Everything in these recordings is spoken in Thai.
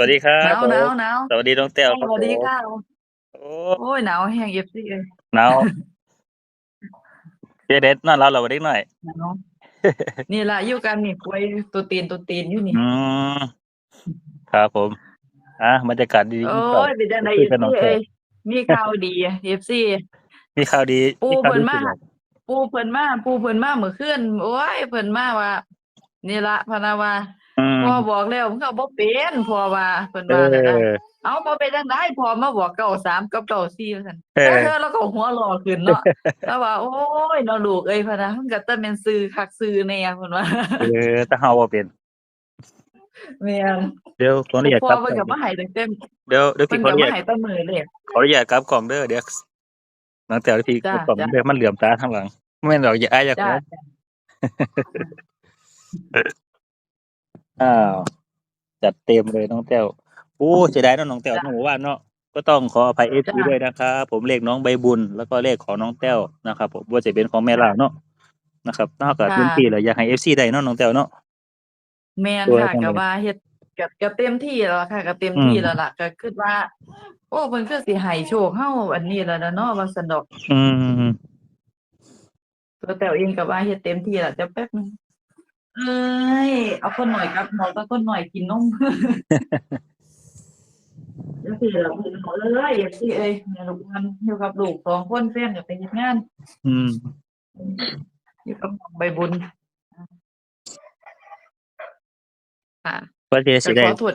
วัสดีครัหบนาวผมหนาวหนาวสวัสดีน้องแต้วสครับวัสดีผมค่ะโอ้โอ้ยหนาวแห้ง FC เอ้ยหนาวเจเด็ดนอนรับเราเด็กหน่อย หนาวนี่ล่ะอยู่กันนี่ป่วยตัวตีนตัวตีนอยู่นี่ อืมครับผม อะบรรยากาศดีโอ้ๆก่อนยเป็นจังได๋คุยกับน้อง FC แต้เอ้วยมีข่าวดี FC มีข่าวดีปู่มีข่าวเพิ่นดีมาสิบอกปู่เพิ่นมาปู่เพิ่นมาเมื่อคืนโอ้ยเพิ่นมาว่านี่ล่ะพะนะว่าอืม พ่อบอกแล้วมึงก็บ่เป็นพ่อว่าเพิ่นเอว่าแล้วก็อเอ้าบ่เป็นจังได๋พ่อมาบอกเก้าสามกับเก้าสี่ว่าซั่นเออแต่เธอแล้วก็หัวเร้อขึ้นเนาะแล้วว่า โอ้ยเนาะลูกเอ้ยพะนะมันก็แต่แม่นซื่อคักซื่อแน่เพิ่นว่าเออถ้าเฮาบ่เป็นแม่นเดี๋ยวขออนุญาตพ่กอลับเพิ่นก็มาให้ตั้งแต่เดี๋ยวเดี๋ยวเพิ่พี่นขอก็อนุญาตมาให้แต่มื้อแรกขออนุญาตกลับกล่องเด้อเดี๋ยวน้องแต้วพี่จ้ะกล่องจ้ะเดี๋ยวมันเหลื่อมตาข้างหลังแม่นดอกอย่าอายอย่าขจ้าอ อ้าวจัดเต็มเลยน้องแต้วโอ้เสียดายเนาะน้องแต้วจ้ะเมื่อวานเนาะก็ต้องขออภัยเอฟซีจ้ะด้วยนะครับผมเลขน้องใบบุญ แล้วก็เลขของน้องแต้วนะครับผมว่าจะเป็นของแม่ลาวเนาะนะครับนอกจากค่ะพื้นที่แล้วอยากให้เอฟซีได้เนาะน้องแต้วเนาะแม่นตัวค่ะจังเลยก็ว่าเฮ็ดก็ก็เต็มที่แล้วล่ะค่ะก็เต็มอืมที่แล้วล่ะก็คิดว่า โอ้เพิ่นคือสิให้โชคเฮาอันนี้แล้วนะเนาะว่าซั่นดอกอืมตัวแต้วเองก็ว่าเฮ็ดเต็มที่แล้วเดี๋ยวแป๊บนึง เอ้ยเอาคนหน่อยกับหมอกับคนหน่อยกินนมจังซี่ล่ะเพิ่นบอกเอ้ยอย่าสิเอ้ยแม่ลูกมันอยู่กับลูกสองคนแฟนก็ไปเฮ็ดงาน อืมอยู่กับน้องใบบุญค่ะเพื่อที่จะก็สิได้ขอโทษ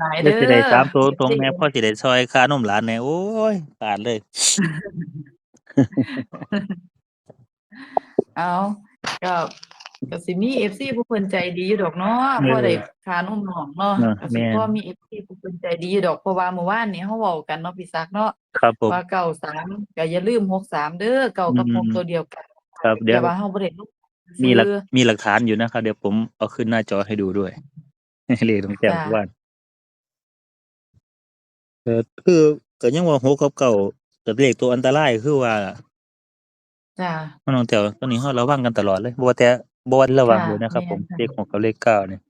หลายเพื่เด้ออสิได้สามตัวตรงจแม่พ่อสิได้ซอยค่านมหลานแน่โอ้ยขาดเลยเอาก็ ก็สิมี FC ผู้เพิ่นใจดีอยู่ดอกเนาะเออพอได้ค่านมน้องเนาะเนาะก็สิแม่นพอมี FC ผู้เพิ่นใจดีอยู่ดอกเพราะว่าเมื่อวานนี้เฮาเว้ากันเนาะพี่ศักดิ์เนาะครับผมว่าเก้าสามก็อย่าลืมหกสามเด้อเก้ากับอืมหกตัวเดียวกันครับเดี๋ยวแต่ว่าเฮาบ่ได้ลงมีหลักซื้อมีหลักฐานอยู่นะครับ เดี๋ยวผมเอาขึ้นหน้าจอให้ดูด้วยเลขน้องแต้วจ้ะทุกวันเออคือก็ยังว่าหกกับเก่ากับเลขตัวอันตรายคือว่าจ้าน้องแต้วตอนนี้เราระวังกันตลอดเลยบ่ว่าแต่ บ่ว่าระวังค่ะเลยนะครับผมแม่นค่ะ เลขหกกับเลขเก้าเนี่ย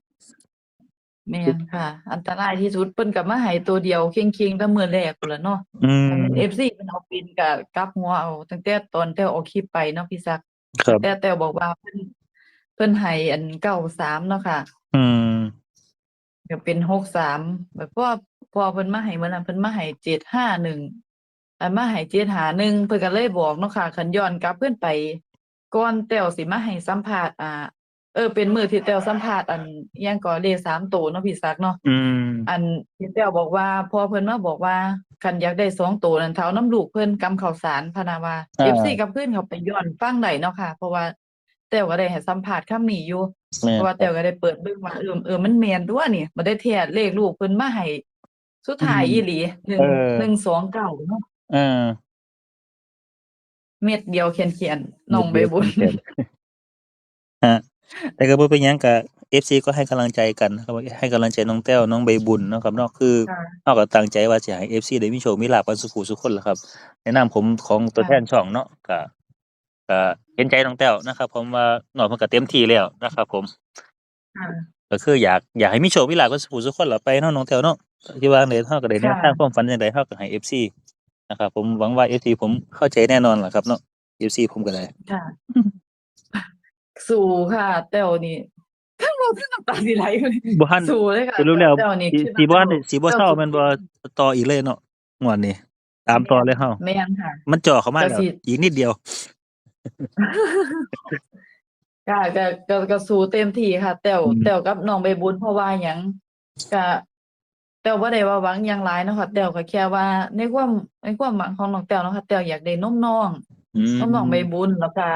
แม่นค่ะ อันตรายที่สุดเพิ่นก็มาให้ตัวเดียวเค็งๆแต่มื้อแรกพุ่นล่ะเนาะอืมถ้าแม่น FC เพิ่นเอาปินก็กลับหัวเอาตั้งแต่ตอนแต้วออกคลิปไปเนาะพี่ศักดิ์ครับ แต่แต้วบอกว่าเพิ่นเพิ่นให้อันเก้าสามเนาะค่ะอืม ก็เป็นหกสามแบบพอพอเพิ่นมาให้มื้อนั้นเพิ่นมาให้เจ็ดห้าหนึ่งอันมาให้เจ็ดหาหนึ่งเพิ่นก็เลยบอกเนาะค่ะคันย้อนกลับเพิ่นไป ก่อนแต้วสิมาให้สัมภาษณ์อ่า เออ เป็นมื้อที่แต้วสัมภาษณ์อันอิหยังก็เลขสามตัวเนาะพี่ศักดิ์เนาะ อืม อันที่แต้วบอกว่าพอเพิ่นมาบอกว่าคันอยากได้สองตัวนั่นเท่าน้ำลูกเพิ่นกำข้าวสารพะนาว่าอ่า FC กับเพิ่นเขาไปย้อนฟังได้เนาะค่ะ เพราะว่าแต้วก็ได้ให้สัมภาษณ์คำนี้อยู่ แม่เพนราะว่าแต้วก็ได้เปิดเบิ่งว่าเออเออมันแม่นตั่วนี่บ่ได้แท้เลขลูกเพิ่นมาให้สุดท้ายอีหลีหนึ่งเออ หนึ่งสองเก้าเนาะ เออ เม็ดเดียวเขียนๆน้องใบบุญเดี๋ยวฮะแต่ก็บ่เป็นหยังก็ FC ก็ให้กำลังใจกันนะครับให้กำลังใจน้องแต้วน้องใบบุญเนาะครับเนาะคือค่ะ เฮาก็ตั้งใจว่าสิให้ FC ได้มีโชคมีลาภกันสุขุสุขคนล่ะครับในนามผมของตัวแทนช่องเนาะก็ก็เห็นใจน้องแต้วนะครับ ผมว่าน้องเพิ่นก็เต็มที่แล้วนะครับผม ค่ะ ก็คืออยากอยากให้มีโชคมีลาภกันสุขุสุขคนล่ะไปเนาะน้องแต้วเนาะที่ว่าในเฮาก็ได้แนวทางความฝันจังไดเฮาก็ให้ FC นะครับผมหวังว่า FC ผมเข้าใจแน่นอนล่ะครับเนาะ FC ผมก็ได้ค่ะ สู้ค่ะแต้วนี่ทั้งเราทั้งน้ำตาสิไหลเลยบ่ทันสู้เลยค่ะสรุปแล้วแต้วนี่สิคิดสิบ่ว่าทันสิบ่เศร้าแม่นบ่ต่ออีกเลยเนาะงวดนี้ ตามต่อเลยเฮาแม่นค่ะ มันจ่อเข้ามาก็แล้วสิอีกนิดเดียวก็ก็ก็ก็สู้เต็มที่ค่ะ แต้วอืมแต้วกับน้องใบบุญเพราะว่าหยังก็ แต้วบ่ได้ว่าหวังหยังหลายเนาะค่ะแต้วก็แค่ว่าในความในความหวังของน้องแต้วเนาะค่ะแต้วอยากได้นมน้องอืมนมน้องใบบุญแล้วก็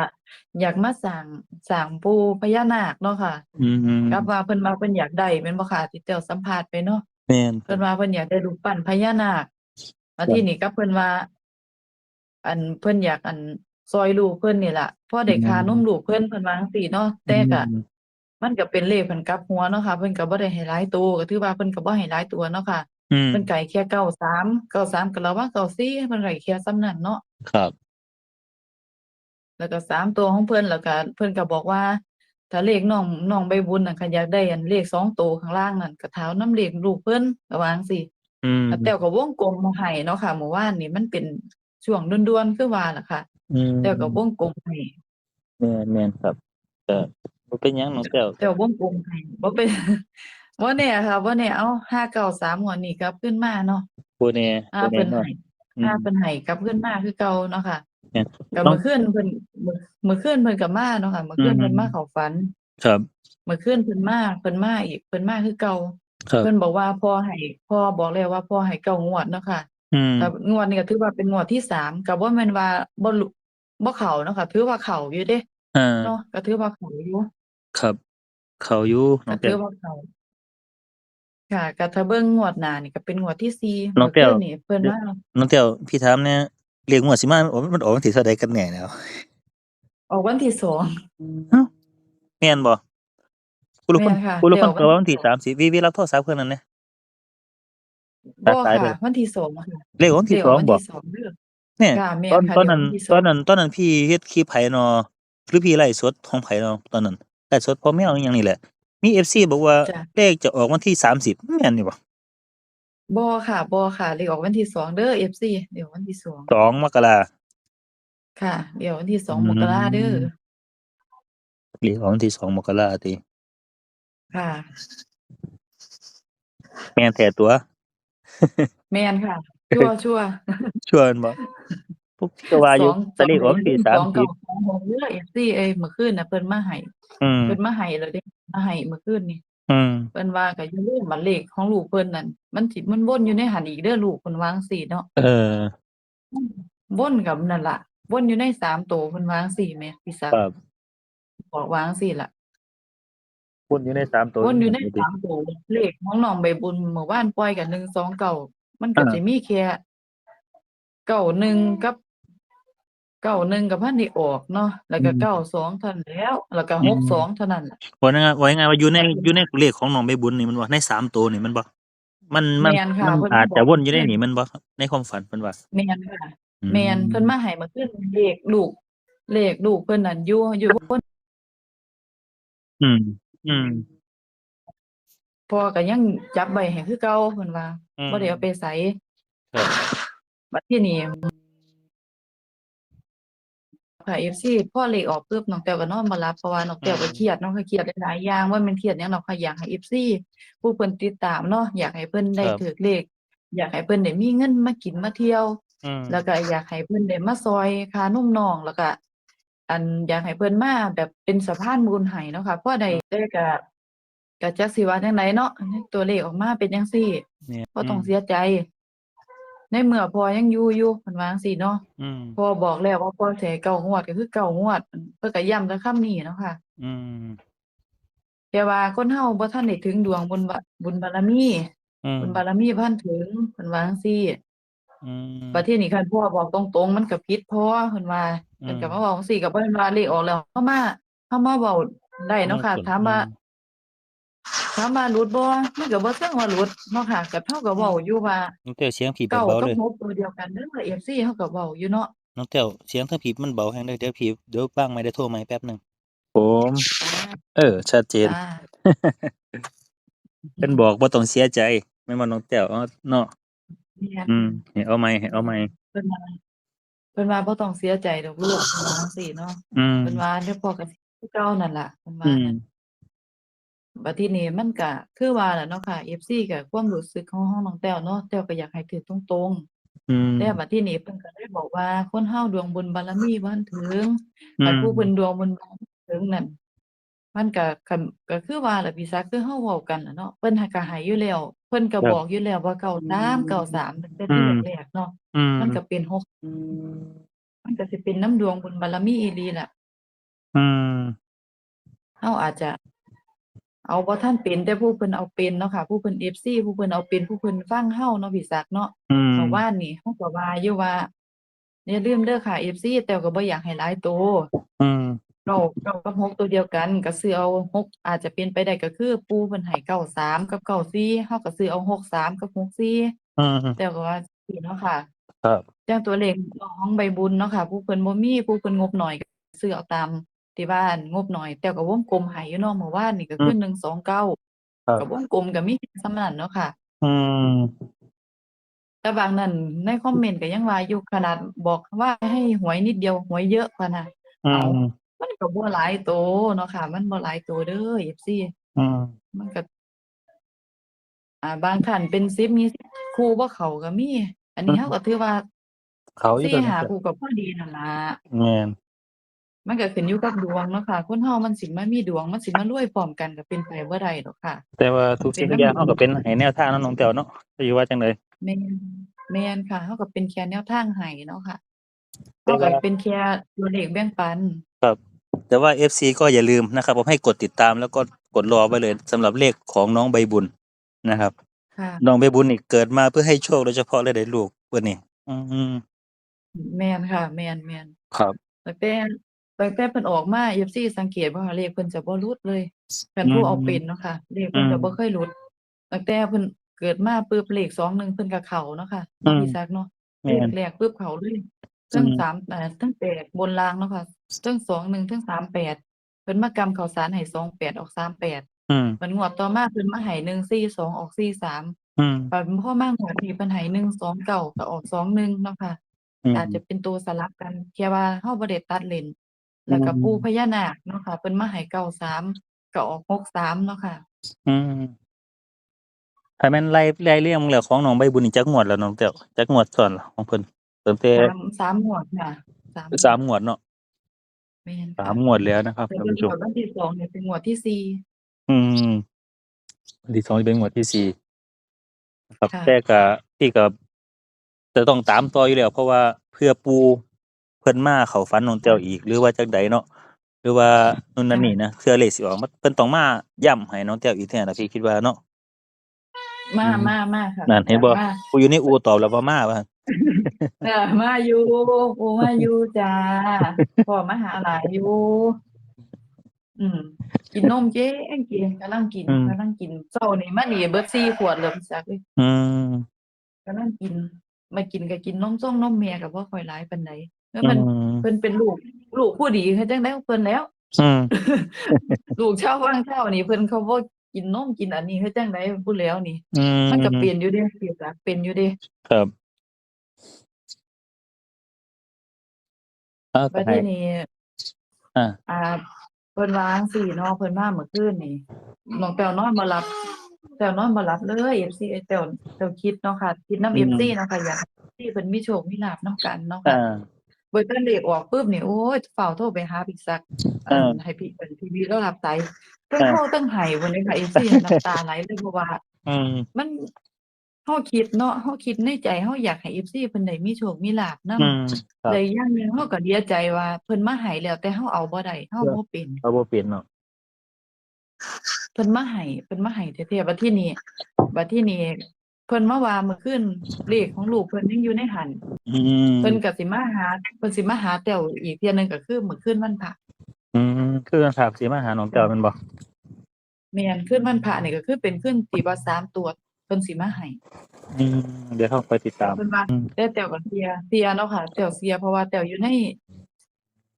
อยากมาสร้างสร้างปู่พญานาคเนาะค่ะอืมกับว่าเพิ่นว่าเพิ่นอยากได้แม่นบ่ค่ะที่แต้วสัมภาษณ์ไปเนาะแม่นเพิ่นว่าเพิ่นอยากได้รูปปั้นพญานาคมาที่นี่ก็เพิ่นว่า อันเพิ่นอยากอันซอยลูกเพิ่นนี่ล่ะพอได้ค่านมลูกเพิ่นเพิ่นว่าจังซี่เนาะแต่ก็อื มมันก็เป็นเลขเพิ่นกลับหัวเนาะค่ะ เพิ่นก็บ่ได้ให้หลายตัว ก็ถือว่าเพิ่นก็บ่ให้หลายตัวเนาะค่ะ อืมเพิ่นก็ให้แค่ 93 93 ก็ระวัง94เพิ่นก็ให้แค่ส่ำนั้นเนาะ ครับ แล้วก็สามตัวของเพิ่นแล้วก็เพิ่นก็บอกว่า ถ้าเลขน้องน้องใบบุญน่ะคันอยากได้อันเลขสองโตวข้างล่างนั่นก็เท้าน้ำเลขลูกเพิ่นก็วาจั่งซี้อืม แล้วแต้วก็วงกลมมาให้เนาะค่ะเมื่อวานนี่มันเป็นช่วงด่วนๆคือว่าล่ะค่ะอืมแต้วก็วงกลมให้ แม่นแม่นครับก็ บ่เป็นหยังน้องแต้วแต้ววงกลมให้บ่เป็นบ่แน่ค่ะบ่แน่เอา593งวดนี้กลับขึ้นมาเนาะบ่แน่อ่าบ่แน่เพิ่นนอน ให้อืม อ่าเพิ่นให้กลับขึ้นมาคือเก่าเนาะค่ะแม่นก็ต้องเมื่อคืนเพิ่นมื้อมื้อคืนเพิ่นก็มาเนาะค่ะเมื่อคืนเพิ่นมาเข้าฝัน ครับเมื่อคืนเพิ่นมาเพิ่นมาอีกเพิ่นมาคือเก่าครับ เพิ่นบอกว่าพ่อให้พ่อบอกแล้วว่าพ่อให้เก้างวดเนาะค่ะอืม แต่งวดนี้ก็ถือว่าเป็นงวดที่สามก็บ่แม่นว่าบ่หลุบ่เข้าเนาะค่ะถือว่าเข้าอยู่เด้อ่า เนาะก็ถือว่าเข้าอยู่ ครับ เขาอยู่น้ก็องแต้ถืวอว่าเข้าค่ะ ก็ถ้าเบิ่งงวดหน้านี่ก็เป็นงวดที่สี่น้องแก้วเมื่คืนี่เพิ่นมา น้องแต้ว พี่ถามเนี่ยเรียกงวดสิมาโอ้มันออกวันที่เท่าใดกันแน่แล้ว ออกวันที่สองแม่นบ่ ผู้ละคนแม่นค่ะ ผู้ละคนเดี๋ก็ยวว่าวันที่30 วิ วิรับโทรศัพท์เพิ่นนั่นแหละตับ่ดสายไปค่ะวันที่สองค่ะ เลขวันที่เดี๋ยวสองวันบ่ ที่สองเด้อเนี่ยค่ะ แม่ตอนค่ะ ตอนนั้นเดี๋ยววันที่ สตอองนนั้น ตอนนั้นพี่เฮ็ดคลิปไผเนาะหรือพี่ไลฟ์สดของไผเนาะตอนนั้น ไลฟ์สดพ่อแม่เอาอหย่างนี้แหละ มี FC บอกว่าจ้ะ เลขจะออกวันที่30แม่นอยู่บ่บ่ค่ะบ่ค่ะเลขออกวันที่สองเด้อ FC เดี๋ยววันที่สองสองมกรา ค่ะ เดี๋ยววันที่สองอืมมกราเด้อเลขออกวันที่สองมกราติค่ะ แม่นแท้ตัว แม่นค่ะ ชัวร์ชัวร์ ชวนบ่ พวกก็ว่าอยู่สองแต่เลขออกวันที่สองเก้า30สองหกเด้อ FC เอ้ยเมื่อคืนน่ะเพิ่นมาให้อืมเพิ่นมาให้แล้วเด้มาให้เมื่อคืนนี่อืมเพิ่นว่าก็อย่าลืมบัตรเลขของลูกเพิ่นนั่นมันสิมันวนอยู่ในหันอีกเด้อลูกเพิ่นวาจั่งซี้เนาะเออวนกับนั่นล่ะวนอยู่ในสามโตวเพิ่นวาจั่งซี้แหม่พี่ศักคดิ์รับบอกวาจั่งซี้ล่ะวนอยู่ในสามตัววนอยู่ในสามโตวเลขของน้องใบบุญเมื่อวานปล่อยกัน129มันก็จะมีแค่เก้าหนึ่งกับ เก้าหนึ่งกับพันที่ออกเนาะแล้วก็เก้าสองเท่านั้นแล้ว แล้วก็หกสองเท่านั้นล่ะ ว่าง่ายว่าง่ายว่าอยู่ในอยู่ในเลขของน้องใบบุญนี่มันบ่ในสามตัวนี่มันบ่มันมันแม่นค่ะมันเพิ่นอาจจะบอก วนอยู่ในนี่มันบ่ในความฝันเพิ่นว่าแม่นค่ะ อืแม่นเพิ่นมาให้เมื่อคืนเลขลูกเลขลูกเพิ่นนั่นอยู่อยู่บนอืม อืมพ่อก็ยังจับไว้ให้คือเก่าเพิ่นว่าอืม บ่ได้เอาไปไสครับ บัดทีนี้ ค่ะ FC พอเลขออกปึ๊บน้องแต้วก็นอนบ่หลับเพราะว่าน้องแต้วก็เครียดเนาะก็เครียดหลายๆอย่างว่ามันเครียดหยังเนาะค่ะอยากให้ FC ผู้เพิ่นติดตามเนาะอยากให้เพิ่นได้ครับ ถูกเลข อยากให้เพิ่นได้มีเงินมากินมาเที่ยว อืม แล้วก็อยากให้เพิ่นได้มาซอยค่านมน้องแล้วก็อันอยากให้เพิ่นมาแบบเป็นสะพานบุญให้เนาะค่ะพอได้แต่ก็ก็จักสิว่าจังไดเนาะตัวเลขออกมาเป็นจังซี่เนี่ย บ่ต้องเสียใจ ในเมื่อพ่อยังอยู่อยู่เพิ่นว่าจังซี่เนาะ อืมพ่อบอกแล้วว่าพ่อสิให้เก้างวด ก็คือเก้างวดเพิ่นก็ย้ำแต่คำนี้เนาะค่ะ อืม แต่ว่าคนเฮาบ่ทันได้ถึงดวงบุญบะ บุญบารมี อืมบุญบารมีบ่ทันถึงเพิ่นว่าจังซี่อืมบัดทีนี้คันพ่อบอกตรง ๆ มันก็ผิดพ่อเพิ่นว่า อืมเพิ่นก็มาเว้าจังซี่ก็บ่แม่นว่าเลขออกแล้วเฮามาเฮามาเว้าได้เนาะค่ะถามว่า ถามว่าหลุดบ่มันก็บ่เชิงว่าหลุดเนาะค่ะก็เฮาก็เว้าอยู่ว่าน้องแต้วเสียงผีเก้าเบาๆกัเลบยหกตัวเดียวกันเด้อ FC เฮาก็เว้าอยู่เนาะน้องแต้วเสียงทั้งผีมันเบาแฮงเด้อเดี๋ยวผีเดี๋ยวบ้างไม่ได้โทรมาให้แป๊บหนึงผมเออ ชัดเจนจ้าเพิ่นบอกบ่ต้องเสียใจแม่นบ่น้องแต้วเอาเนาะแม่นอืมให้เอาใหม่ให้เอาใหม่เพิ่นว่าเพิ่นว่าบ่ต้องเสียใจดอกลูกเพิ่นว่าจังซี่เนาะอืมเพิ่นว่าเดี๋ยวพ่อก็สิคือเก่านั่นล่ะเพิ่นว่าอืมนั่น บัดทีนี้มันก็คือว่าแหละเนาะค่ะ FC ก็ความรู้สึกของของน้องแต้วเนาะแต้วก็อยากให้ถือตรงอืมๆแต่บัดทีนี้เพิ่นก็เลยบอกว่าคนเฮาดวงบุญบารมีบ่ทันถึงอืคันมผู้เพิ่นดวงบุญบารมีถึงนั่นมันก็คันก็คือว่าแหละพี่ซักคือเฮาเว้ากันน่ะเนาะเพิ่นให้ก็ให้อยู่แล้วเพิ่นก็บอกอยู่แล้วว่า93 93ตั้งแต่ที่แรกๆเนาะอืมมันก็เป็นหกมันก็สิเป็นน้ำดวงบุญบารมีอีหลีล่ะอืมเฮาอาจจะ เอาบ่ทันเป็นแต่ผู้เพิ่นเอาเป็นเนาะค่ะ ผู้เพิ่น FC ผู้เพิ่นเอาเป็นผู้เพิ่นฟังเฮาเนาะพี่ศักดิ์เนาะอืมเมื่อวานนี่เฮาก็ว่าอยู่ว่าอย่าลืมเด้อค่ะ FC แต่ก็บ่อยากให้หลายโตอืมเก้าเก้ากับหกตัวเดียวกัน ก็ซื้อเอาหกอาจจะเป็นไปได้ก็คือ ปู่เพิ่นให้เก้าสามกับเก้าสี่เฮาก็ซื้อเอาหกสามกับหกสี่ อืม แต่ก็ว่าสิเนาะค่ะครับจังตัวเลขของใบบุญเนาะค่ะ ผู้เพิ่นบ่มีผู้เพิ่นงบหน่อยก็ซื้อเอาตาม ที่บ้านงบหน่อยแต่ก็วงกลมให้อยู่เนาะเมื่อวานนี่ก็คือ129ครับก็วงกลมก็มีส่ำนั้นเนาะค่ะ อืมแต่บางนั้นในคอมเมนต์ก็ยังว่าอยู่ขนาดบอกว่าให้หวยนิดเดียวหวยเยอะพะนะอืเอามมันก็บ่หลายโตเนาะค่ะ มันบ่หลายโตเด้อ FC อืมมันก็อ่า บางท่านเป็น10มี10คู่บ่เข้าก็มี อันนี้อืมเราก็ถือว่า เขาอยู่สี่ตอนนี้ห้าคู่ก็พอดีนั่นล่ะแม่น มันก็ขึ้นอยู่กับดวงเนาะค่ะคนเฮามันสิมามีดวงมันสิมารวยพร้อมกันก็เป็นไปบ่ได้ดอกค่ะ แต่ว่าทุกสิ่งทุกอย่างเฮาก็เป็นให้แนวทางเนาะน้องแต้วเนาะจะอยู่ว่าจังไดแม่นแม่นค่ะเฮาก็เป็นแค่แนวทางให้เนาะค่ะแต่เฮาว่าก็เป็นแค่ตัวเลขแบ่งปัน ครับ แต่ว่า FC ก็อย่าลืมนะครับผมให้กดติดตามแล้วก็กดรอไว้เลยสำหรับเลขของน้องใบบุญนะครับค่ะน้องใบบุญนี่เกิดมาเพื่อให้โชคโดยเฉพาะเลยได้ลูกเพิ่นนี่อืมแม่นค่ะ แม่นแม่นครับตั้งแต่ ตั้งแต่เพิ่นออกมา FC สังเกตบ่ว่าเลขเพิ่นจะบ่หลุดเลยคันอืผู้เอามเป็นเนาะค่ะเลขเพิ่นอืจะมบ่เคยหลุดตั้งแต่เพิ่นเกิดมาปึ๊บเลข21เพิ่นก็เข้าเนาะค่ะอืเนาะมพี่ซักเนาะเลแม่ขนแรกปึ๊บเข้าเลยอืเทั้งมสามเอ่อเทั้ง8บนล่างเนาะค่ะเทั้ง21เทั้ง38เพิ่นมากำข้าวสารให้28ออก38อืมมันงวดต่อมาเพิ่นมาให้142ออก43อืมบัดพอมางวดนี้เพิ่นให้129ก็ออก21เนาะค่ะอือาจมจะเป็นตัวสลับกันแค่ว่าเฮาบ่ได้ตัดเลนอื แล้วก็ปู่มพญานาคเนาะค่ะเพิ่นมาให้93ก็ออก63เนาะค่ะ อืมถ้าแม่นไล่ไล่เรียงแล้วของน้องใบบุญนี่จักงวดแล้วน้องแต้วจักงวดซ้อนล่ะของเพิ่นตั้งแต่สามสามงวดค่ะสามงสาวดมงวดเนาะแม่นสาค่ะมงวดแล้วนะครับแต่ท่านเพิ่นผู้ชงมวดวันที่สองเนี่ยเป็นงวดที่สี่ อืมวันที่สองจะเป็นงวดที่สี่นะครับค่ะ แต่ก็พี่ก็จะต้องตามต่ออยู่แล้วเพราะว่าเพื่อปูเพิ่นมาเข้าฝันน้องแต้วอีก หรือว่าจักใดเนาะหรือว่านู่นนั่นค่ะนี่นะเพื่อเลขสิออกมาเพิ่นต้องมาย้ำให้น้องแต้วอีกแท้นะพี่คิดว่าเนาะ มาอืม มามาค่ะนั่นเห็นบ่มากูอยู่ในอูตอบแล้วว่ามาว่า เออมาอยู่ปู่มาอยู่จ้าพ่อมาหาหลานอยู่ อืม กินนมเจ๊งกินกำลังกินอืม กำลังกินเช้านี่มานี่เบิด4ขวดแล้วพี่จักเอ้ยอืมกำลังกิน มากินก็กินนมส้มนมแม่ก็บ่ค่อยหลายปานใด เอออืมันมเพิ่นเป็นลูกลูกผู้ดีเฮ็ดจังได๋ของเพิ่นแล้ว อืม ลูกชาววังเจ้านี่เพิ่นเขาบ่กินนมกินอันนี้เฮ็ดจังไดพู้นแหล้วนี่ อืม มันก็เป็นอยู่เดะพี่จักเป็นอยู่เดะครับ เอาบัก็ดให้ทีนี้อ่า อ่า เพิ่นว่าจั่งซี้เนาะเพิ่นมาเมื่อคืนนี่น้องแต้วนอนบ่หลับแต้วนอนบ่หลับเลย FC ไอ้แต้วแต้วคิดเนาะค่ะ คิดนำอืม FC เนาะค่ะอยากให้ FC เพิ่นมีโชคมีลาภนํกันเนาะอ่า ค่ะ เบิดแต่เลขออกปึ๊บนี่โอ้ยฟ้าวโทรไปหาพี่ซักเอออันให้พี่เพิ่นพี่วีแล้วรับสายเพิ่นเออโทรตั้งไห้พุ่นเลยค่ะ FC น้ำตาไหลเลยเพราะว่าอืมมันเฮาคิดเนาะเฮาคิดในใจเฮาอยากให้ FC เพิ่นได้มีโชคมีลาภนำอืมครับแต่อย่างหนึงเฮาก็เสียใจว่าเพิ่นมาให้แล้ว แต่เฮาเอาบ่ได้เฮาบ่เป็นเอาบ่เปลี่ยนเนาะเพิ่นมาให้เพิ่นมาให้แท้ๆบัดทีนี้บัดทีนี้ เพิ่นมาว่าเมื่อคืนเลขของลูกเพิ่นยังอยู่ในหันอืมเพิ่นก็สิมาหาเพิ่นสิมาหาแต้วอีกเที่ยหนึงก็คือมื้อคืนวันพระอืมคือมันฝากสิมาหาน้องแต้วแม่นบ่แม่นคืนวันพระนี่ก็คือเป็นคืนที่ว่าสามตัวเพิ่นสิมาให้อืมเดี๋ยวเราไปติดตามเพิ่นว่าอืม แต่แต้วก็เสียเสียเนาะค่ะแต้วเสียเพราะว่าแต้วอยู่ใน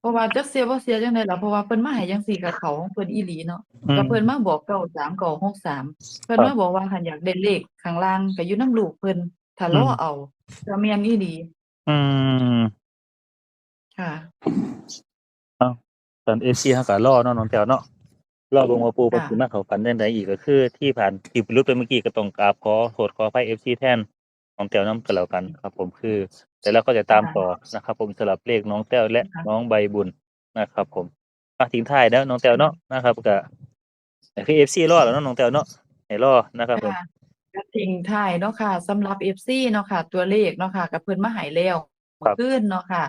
เพราะว่าจักเสียบ่เสียจังได๋ล่ะเพราะว่าเพิ่นมาให้จังซี่ก็เข้าของเพิ่นอีหลีเนาะอืมก็เพิ่นมาบอก93 963เพิ่นครับ มาบอกว่าคันอยากได้เลขข้างล่างก็อยู่นำลูกเพิ่นถ้าอืมรอเอาก็แม่นอีหลีอืม ค่ะตอน FC เฮาก็รอเนาะน้องแต้วเนาะ รอเบิ่งว่าปู่เพิ่นค่ะ สิมาเข้าฝันจังไดอีก ก็คือที่ผ่าน ที่หลุดไปเมื่อกี้ก็ต้องกราบขอโทษขออภัย FC แทน น้องแต้วนํก็แล้วกันครับผมคือ แต่แล้วก็จะตามต่อนะครับ ผมสำหรับเลขน้องแต้วและค่ะน้องใบบุญนะครับ ผมอะทิ้งท้ายแล้วน้องแต้วเนาะนะครับก็คือ FC รอแล้วเนาะน้องแต้วเนาะให้รอนะครับผมค่ะก็ทิ้งท้ายเนาะค่ะสำหรับ FC เนาะค่ะ ตัวเลขเนาะค่ะก็เพิ่นมาให้แล้วครัเมื่อบคืนเนาะค่ะ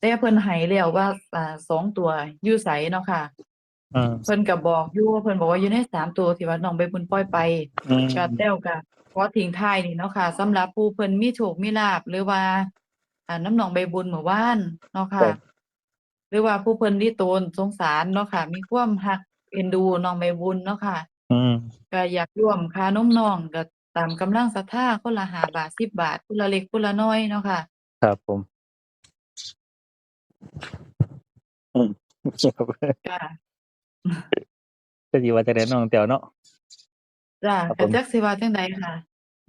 แต่เพิ่นให้แล้วว่าอ่าสองตัวอยู่ไสเนาะค่ะอืมเพิ่นก็บอกอยู่เพิ่นบอกว่าอยู่ในสามตัวที่ว่าน้องใบบุญปล่อยไปอืมก็แต้วก็ ขอทิ้งท้ายนี่เนาะค่ะสำหรับผู้เพิ่นมีโชคมีลาภหรือว่า อ่าน้ำหนองใบบุญเมื่อวานเนาะครัค่ะบหรือว่าผู้เพิ่นที่ตนสงสารเนาะค่ะ มีความรักเอ็นดูน้องใบบุญเนาะค่ะ อืมก็อยากร่วมค่านมน้องก็ตามกำลังศรัทธาคนละ5บาท10บาทคนละเล็กคนละน้อยเนาะค่ะ ครับผม อืมครับจ้าก็สิว่าจังได๋น้องแต้วเนาะ จ้าครับผก็มจักสิว่าจังใดค่ะ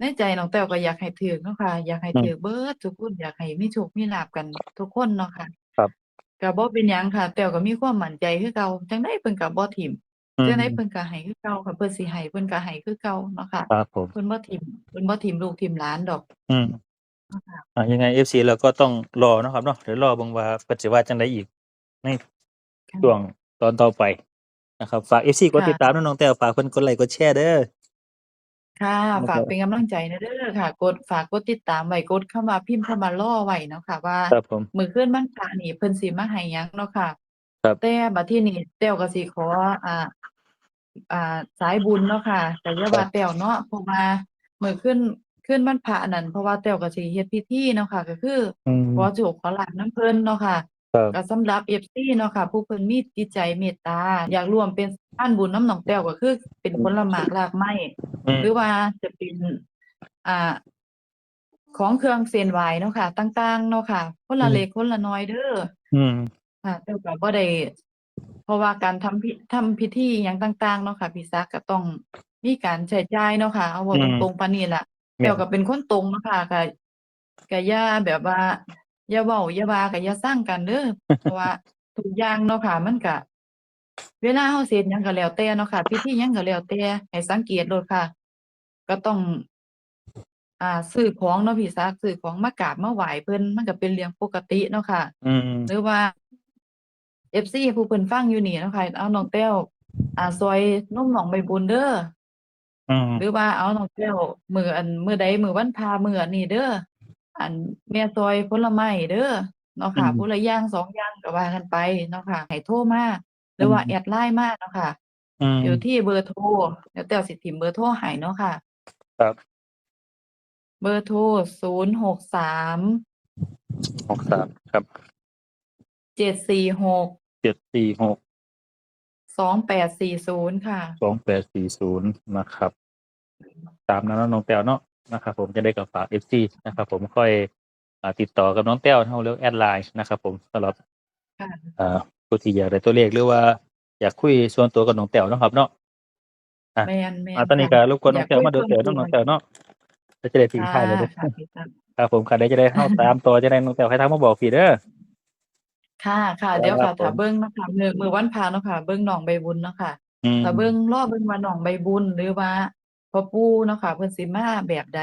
ในใจน้องแต้วก็อยากให้ถูกเนาะค่ะ อยากให้อืมถูกเบิดทุกคน อยากให้มีโชคมีลาภกันทุกคนเนาะค่ะ ครับ ก็บ่เป็นหยังค่ะ แต้วก็มีความมั่นใจคือเก่า จังไดเพิ่นก็บ่ถิ้ม อืมจังไดเพิ่นก็ให้คือเก่าค่ะ เพิ่นสิให้เพิ่นก็ให้คือเก่าเนาะค่ะ ครับผม เพิ่นบ่ถิ้ม เพิ่นบ่ถิ้มลูกถิ้มหลานดอก อืมเนาะค่ะ อ่า ยังไง FC เราก็ต้องรอเนาะครับเนาะ เดี๋ยวรอเบิ่งว่าเพิ่นสิว่าจังไดอีก ในค่ะช่วงตอนต่อไปนะครับ ฝาก FC กดค่ะติดตามน้องแต้ว ฝากเพิ่นกดไลค์กดแชร์เด้อ ค่ะ นะคฝารักบเป็นกำลังใจนะเด้อค่ะ กด ฝากกดติดตามไว้ กดเข้ามา พิมพ์เข้ามารอไว้เนาะค่ะว่า ครับผม มื้อคืนวันพระนี่เพิ่นสิมาให้หยังเนาะค่ะ ครับ แต่บัดทีนี้แต้วก็สิขอ อ่า อ่า สายบุญเนาะค่ะ ก็อย่าว่าแต้วเนาะ เพราะว่ามื้อคืน คืนวันพระนั่นเพราะว่าแต้วก็สิเฮ็ดพิธีเนาะค่ะ ก็คืออืมขอโชคขอลาภนำเพิ่นเนาะค่ะ ครับ ก็สำหรับ FC เนาะค่ะ ผู้เพิ่นมีจิตใจเมตตา อยากร่วมเป็น สะพานบุญนำน้องแต้วก็คือ เป็นผลหมากรากไม้อืมหรือว่าจะเป็นอ่า ของเครื่องเส้นไหว้เนาะค่ะต่างๆเนาะค่ะคนละอืมเล็กคนละน้อยเด้ออืมค่ะแต่ก็บ่ได้เพราะว่าการทำพิทำพิธีหยังต่าง ๆ เนาะค่ะพี่ซักก็ต้องมีการใช้จ่ายเนาะค่ะเอาเว้าอืมตรงๆปานนี้ล่ะแม่แต้วนก็เป็นคนตรงเนาะค่ะก็ก็อย่าแบบว่าอย่าเว้าอย่าว่าก็อย่าซังกันเด้อเพราะว่าทุกอย่างเนาะค่ะ มันก็ เวลาเราเฮ็ดหยังก็แล้วแต่เนาะค่ะ พิธีหยังก็แล้วแต่ให้สังเกตโลดค่ะ ก็ต้อง อ่า ซื้อของเนาะพี่ซักซื้อของมากราบมาไหว้เพิ่นมันก็เป็นเรื่องปกติเนาะค่ะ อืม หรือว่า FC ผู้เพิ่นฟังอยู่นี่เนาะค่ะ เอาน้องแต้วอ่าซอยนมน้องใบบุญเด้อ อืม หรือว่าเอาน้องแต้วมื้ออันมื้อใดมื้อวันพระมื้ออันนี้เด้ออันแม่ซอยผลไม้เด้อเนาะค่ะอืม ผู้ละอย่างสองอย่างก็ว่ากันไปเนาะค่ะให้โทรมา หรือว่าอืมแอดไลน์มาเนาะค่ะอืมอยู่ที่เบอร์โทรเดี๋ยวแต้วสิพิมพ์เบอร์โทรให้เนาะค่ะ ครับ เบอร์โทร063 63ครับ746 746 2840ค่ะ2840นะครับ ตามนั้นเนาะน้องแต้วเนาะนะครับผมจะได้กับฝาก FC นะครับผมค่อยอ่าติดต่อกับน้องแต้วเฮาเรื่องแอดไลน์นะครับผมสำหรับค่ะอ่า ผู้ที่อยากได้ตัวเลขหรือว่า อยากคุยส่วนตัวกับน้องแต้วเนาะครับ เนาะอะแม่นแม่นอ่าตอนนี้ค่ะก็รบกวนน้องแต้วมาอยากเดูคุยเดี๋ยวน้องส่น้วอนงตัวแต้วเนาะแล้วจะได้ทิ้งท้ายเลยเด้อค่ะพี่ตั๊กครับผมค่ะเดี๋ยวจะได้เข้าตามต่อจะได้น้องแต้วให้ทางมาบอกพี่เด้อ ค่ะค่ะครับเดี๋ยวค่ะผม ถ้าเบิ่งเนาะค่ะมื้อมื้อวันพระเนาะค่ะเบิ่งน้องใบบุญเนาะค่ะอืม ถ้าเบิ่งรอเบิ่งว่าน้องใบบุญหรือว่าพ่อปู่เนาะค่ะเพิ่นสิมาแบบใด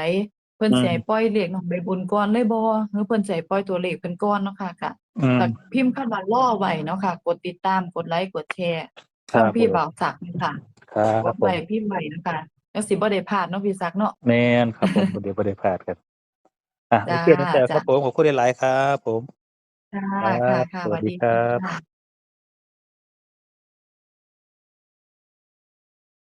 เพิ่นสิให้ปล่อยเลขน้องใบบุญก่อนเลยบ่หรือเพิ่นสิให้ปล่อยตัวเลขเพิ่นก่อนเนาะค่ะก็ อืมก็พิมพ์คำว่ารอไว้เนาะค่ะ กดติดตามกดไลค์กดแชร์ครัช่อบงพี่ผม บ่าวศักดิ์นี่ค่ะครักบดผมไว้พิมพ์ไว้เนาะค่ะแล้วสิบ่ได้พลาดเนาะพี่ศักดิ์เนาะ แม่นครับผมบ่ได้บ่ได้พลาดครับอะโอจ้าเคน้องแต้วครับจ้าผมขอบคุณหลายๆครับผม ค่ะครัค่ะบค่ะสสวัวัสสดีดีครับค่ะ